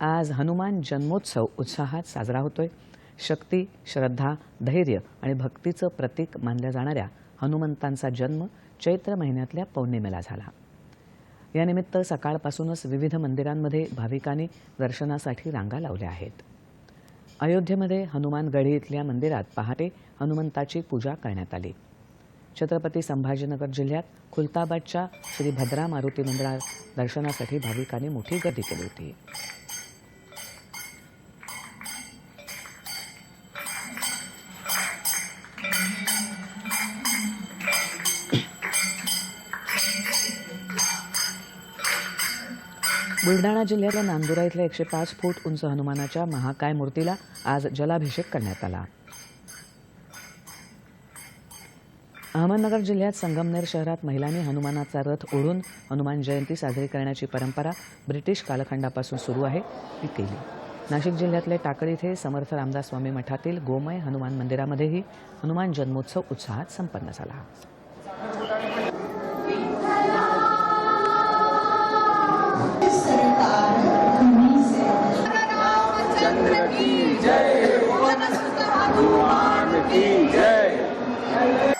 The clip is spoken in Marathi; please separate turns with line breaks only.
आज हनुमान जन्मोत्सव उत्साहात साजरा होतोय. शक्ती श्रद्धा धैर्य आणि भक्तीचं प्रतीक मानल्या जाणाऱ्या हनुमंतांचा जन्म चैत्र महिन्यातल्या पौर्णिमेला झाला. यानिमित्त सकाळपासूनच विविध मंदिरांमध्ये भाविकांनी दर्शनासाठी रांगा लावल्या आहेत. अयोध्येमध्ये हनुमानगढी इथल्या मंदिरात पहाटे हनुमंताची पूजा करण्यात आली. छत्रपती संभाजीनगर जिल्ह्यात खुलताबादच्या श्री भद्रा मारुती मंदिरात दर्शनासाठी भाविकांनी मोठी गर्दी केली होती. बुलढाणा जिल्ह्यातल्या नांदुरा इथल्या एकशे पाच फूट उंच हनुमानाच्या महाकाय मूर्तीला आज जलाभिषेक करण्यात आला. अहमदनगर जिल्ह्यात संगमनेर शहरात महिलांनी हनुमानाचा रथ ओढून हनुमान जयंती साजरी करण्याची परंपरा ब्रिटिश कालखंडापासून सुरू आहे ती केली. नाशिक जिल्ह्यातले टाकळी इथे समर्थ रामदास स्वामी मठातील गोमय हनुमान मंदिरामध्येही हनुमान जन्मोत्सव उत्साहात संपन्न झाला.
चंद्र की जय।
भगवान की जय।